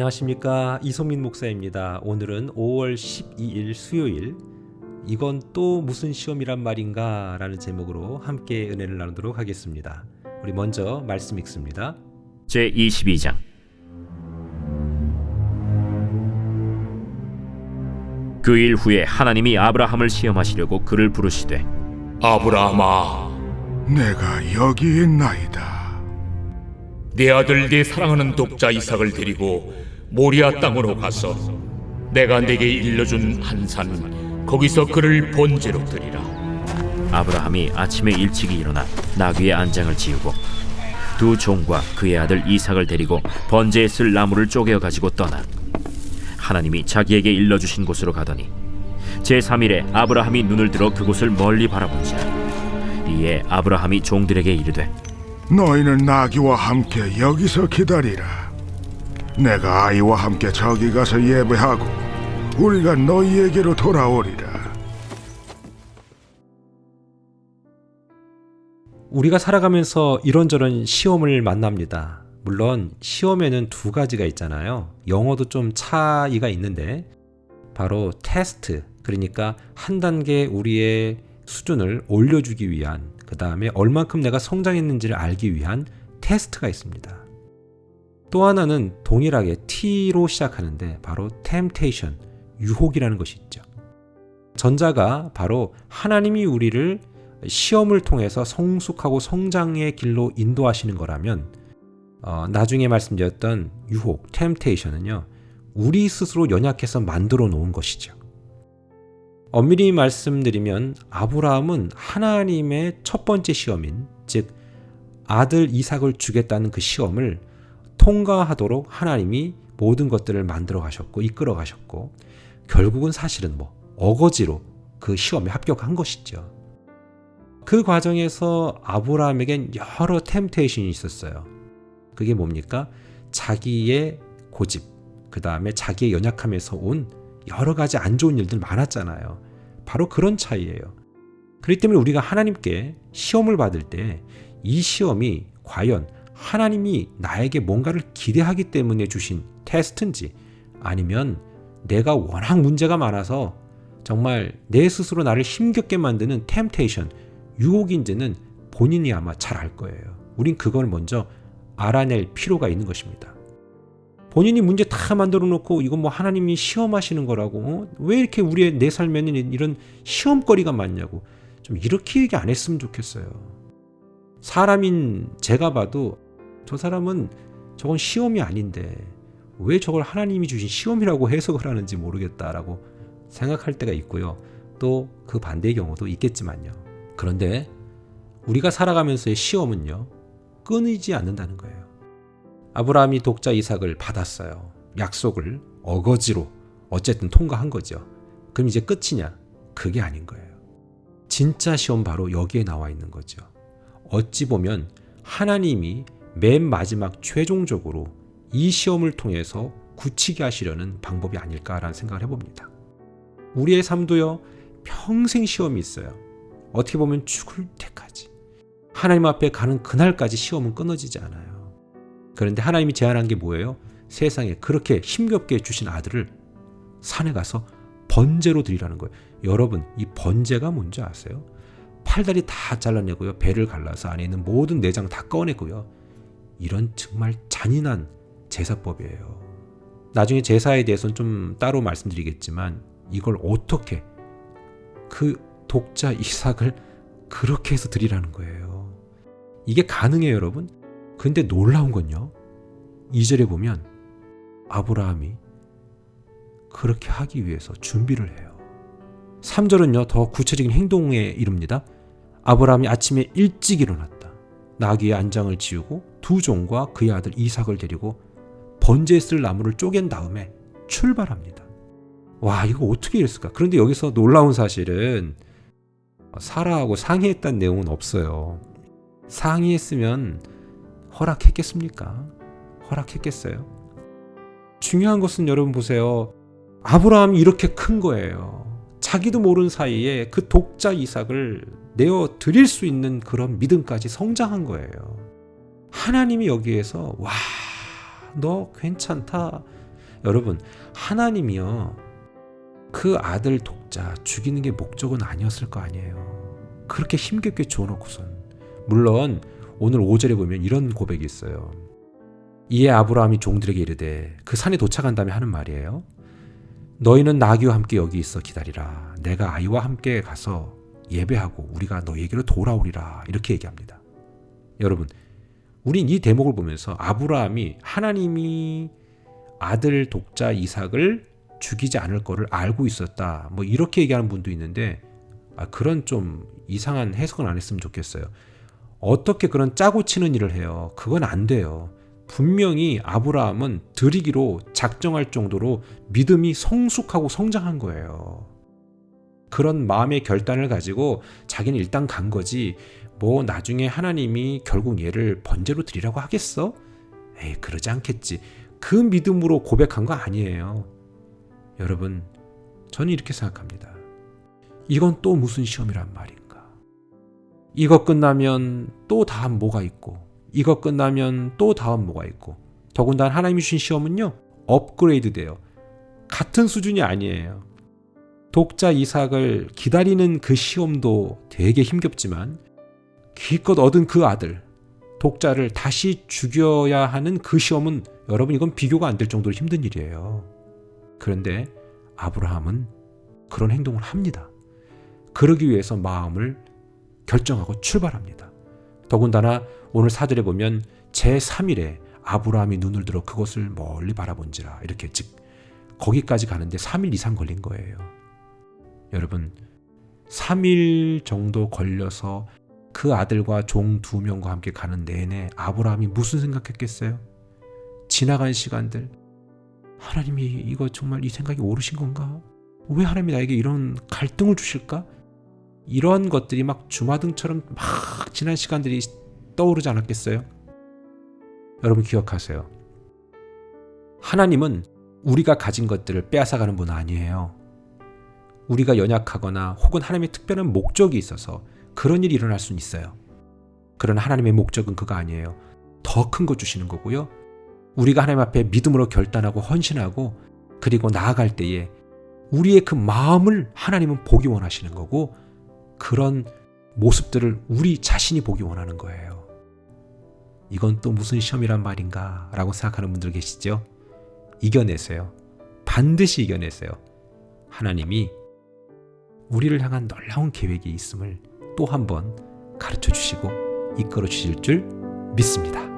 안녕하십니까 이소민 목사입니다. 오늘은 5월 12일 수요일 이건 또 무슨 시험이란 말인가 라는 제목으로 함께 은혜를 나누도록 하겠습니다. 우리 먼저 말씀 읽습니다. 제 22장 그 일 후에 하나님이 아브라함을 시험하시려고 그를 부르시되 아브라함아, 내가 여기 있나이다. 내 아들 내 사랑하는 독자 이삭을 데리고 모리아 땅으로 가서 내가 네게 일러준 한 산 거기서 그를 번제로 드리라. 아브라함이 아침에 일찍이 일어나 나귀의 안장을 지우고 두 종과 그의 아들 이삭을 데리고 번제에 쓸 나무를 쪼개어 가지고 떠나 하나님이 자기에게 일러 주신 곳으로 가더니 제3일에 아브라함이 눈을 들어 그곳을 멀리 바라본지라 이에 아브라함이 종들에게 이르되 너희는 나귀와 함께 여기서 기다리라. 내가 아이와 함께 저기 가서 예배하고 우리가 너희에게로 돌아오리라. 우리가 살아가면서 이런저런 시험을 만납니다. 물론 시험에는 두 가지가 있잖아요. 영어도 좀 차이가 있는데 바로 테스트 그러니까 한 단계 우리의 수준을 올려주기 위한 그 다음에 얼만큼 내가 성장했는지를 알기 위한 테스트가 있습니다. 또 하나는 동일하게 T로 시작하는데 바로 temptation, 유혹이라는 것이 있죠. 전자가 바로 하나님이 우리를 시험을 통해서 성숙하고 성장의 길로 인도하시는 거라면 어, 나중에 말씀드렸던 유혹, temptation은요, 우리 스스로 연약해서 만들어 놓은 것이죠. 엄밀히 말씀드리면 아브라함은 하나님의 첫 번째 시험인 즉 아들 이삭을 주겠다는 그 시험을 통과하도록 하나님이 모든 것들을 만들어 가셨고 이끌어 가셨고 결국은 사실은 뭐 어거지로 그 시험에 합격한 것이죠. 그 과정에서 아브라함에겐 여러 템테이션이 있었어요. 그게 뭡니까? 자기의 고집, 그 다음에 자기의 연약함에서 온 여러 가지 안 좋은 일들 많았잖아요. 바로 그런 차이예요. 그렇기 때문에 우리가 하나님께 시험을 받을 때 이 시험이 과연 하나님이 나에게 뭔가를 기대하기 때문에 주신 테스트인지 아니면 내가 워낙 문제가 많아서 정말 내 스스로 나를 힘겹게 만드는 템테이션, 유혹인지는 본인이 아마 잘 알 거예요. 우린 그걸 먼저 알아낼 필요가 있는 것입니다. 본인이 문제 다 만들어 놓고 이건 뭐 하나님이 시험하시는 거라고 어? 왜 이렇게 우리의 내 삶에는 이런 시험거리가 많냐고 좀 이렇게 얘기 안 했으면 좋겠어요. 사람인 제가 봐도 저 사람은 저건 시험이 아닌데 왜 저걸 하나님이 주신 시험이라고 해석을 하는지 모르겠다라고 생각할 때가 있고요. 또 그 반대의 경우도 있겠지만요. 그런데 우리가 살아가면서의 시험은요. 끊이지 않는다는 거예요. 아브라함이 독자 이삭을 받았어요. 약속을 어거지로 어쨌든 통과한 거죠. 그럼 이제 끝이냐? 그게 아닌 거예요. 진짜 시험 바로 여기에 나와 있는 거죠. 어찌 보면 하나님이 맨 마지막 최종적으로 이 시험을 통해서 굳히게 하시려는 방법이 아닐까라는 생각을 해봅니다. 우리의 삶도요, 평생 시험이 있어요. 어떻게 보면 죽을 때까지. 하나님 앞에 가는 그날까지 시험은 끊어지지 않아요. 그런데 하나님이 제안한 게 뭐예요? 세상에 그렇게 힘겹게 주신 아들을 산에 가서 번제로 드리라는 거예요. 여러분, 이 번제가 뭔지 아세요? 팔다리 다 잘라내고요. 배를 갈라서 안에 있는 모든 내장 다 꺼내고요. 이런 정말 잔인한 제사법이에요. 나중에 제사에 대해서는 좀 따로 말씀드리겠지만 이걸 어떻게 그 독자 이삭을 그렇게 해서 드리라는 거예요. 이게 가능해요, 여러분? 근데 놀라운 건요. 2절에 보면 아브라함이 그렇게 하기 위해서 준비를 해요. 3절은요, 더 구체적인 행동에 이릅니다. 아브라함이 아침에 일찍 일어났다. 나귀의 안장을 지우고 두 종과 그의 아들 이삭을 데리고 번제에 쓸 나무를 쪼갠 다음에 출발합니다. 와, 이거 어떻게 이랬을까? 그런데 여기서 놀라운 사실은 사라하고 상의했다는 내용은 없어요. 상의했으면 허락했겠습니까? 허락했겠어요? 중요한 것은 여러분 보세요. 아브라함이 이렇게 큰 거예요. 자기도 모르는 사이에 그 독자 이삭을 내어 드릴 수 있는 그런 믿음까지 성장한 거예요. 하나님이 여기에서 와, 너 괜찮다. 여러분, 하나님이요. 그 아들 독자 죽이는 게 목적은 아니었을 거 아니에요. 그렇게 힘겹게 주어놓고선. 물론 오늘 5절에 보면 이런 고백이 있어요. 이에 아브라함이 종들에게 이르되 그 산에 도착한 다음에 하는 말이에요. 너희는 나귀와 함께 여기 있어 기다리라. 내가 아이와 함께 가서 예배하고 우리가 너희에게로 돌아오리라. 이렇게 얘기합니다. 여러분, 우린 이 대목을 보면서 아브라함이 하나님이 아들 독자 이삭을 죽이지 않을 거를 알고 있었다. 뭐 이렇게 얘기하는 분도 있는데 아, 그런 좀 이상한 해석은 안 했으면 좋겠어요. 어떻게 그런 짜고 치는 일을 해요? 그건 안 돼요. 분명히 아브라함은 드리기로 작정할 정도로 믿음이 성숙하고 성장한 거예요. 그런 마음의 결단을 가지고 자기는 일단 간 거지. 뭐 나중에 하나님이 결국 얘를 번제로 드리라고 하겠어? 에이, 그러지 않겠지. 그 믿음으로 고백한 거 아니에요. 여러분, 저는 이렇게 생각합니다. 이건 또 무슨 시험이란 말인가? 이거 끝나면 또 다음 뭐가 있고, 이거 끝나면 또 다음 뭐가 있고, 더군다나 하나님이 주신 시험은요, 업그레이드 돼요. 같은 수준이 아니에요. 독자 이삭을 기다리는 그 시험도 되게 힘겹지만, 기껏 얻은 그 아들, 독자를 다시 죽여야 하는 그 시험은 여러분 이건 비교가 안 될 정도로 힘든 일이에요. 그런데 아브라함은 그런 행동을 합니다. 그러기 위해서 마음을 결정하고 출발합니다. 더군다나 오늘 사절에 보면 제3일에 아브라함이 눈을 들어 그것을 멀리 바라본지라 이렇게 즉 거기까지 가는데 3일 이상 걸린 거예요. 여러분 3일 정도 걸려서 그 아들과 종 두 명과 함께 가는 내내 아브라함이 무슨 생각했겠어요? 지나간 시간들 하나님이 이거 정말 이 생각이 옳으신 건가? 왜 하나님이 나에게 이런 갈등을 주실까? 이런 것들이 막 주마등처럼 막 지난 시간들이 떠오르지 않았겠어요? 여러분 기억하세요. 하나님은 우리가 가진 것들을 빼앗아가는 분 아니에요. 우리가 연약하거나 혹은 하나님의 특별한 목적이 있어서 그런 일이 일어날 수는 있어요. 그러나 하나님의 목적은 그거 아니에요. 더 큰 거 주시는 거고요. 우리가 하나님 앞에 믿음으로 결단하고 헌신하고 그리고 나아갈 때에 우리의 그 마음을 하나님은 보기 원하시는 거고 그런 모습들을 우리 자신이 보기 원하는 거예요. 이건 또 무슨 시험이란 말인가 라고 생각하는 분들 계시죠? 이겨내세요. 반드시 이겨내세요. 하나님이 우리를 향한 놀라운 계획이 있음을 또 한 번 가르쳐 주시고 이끌어 주실 줄 믿습니다.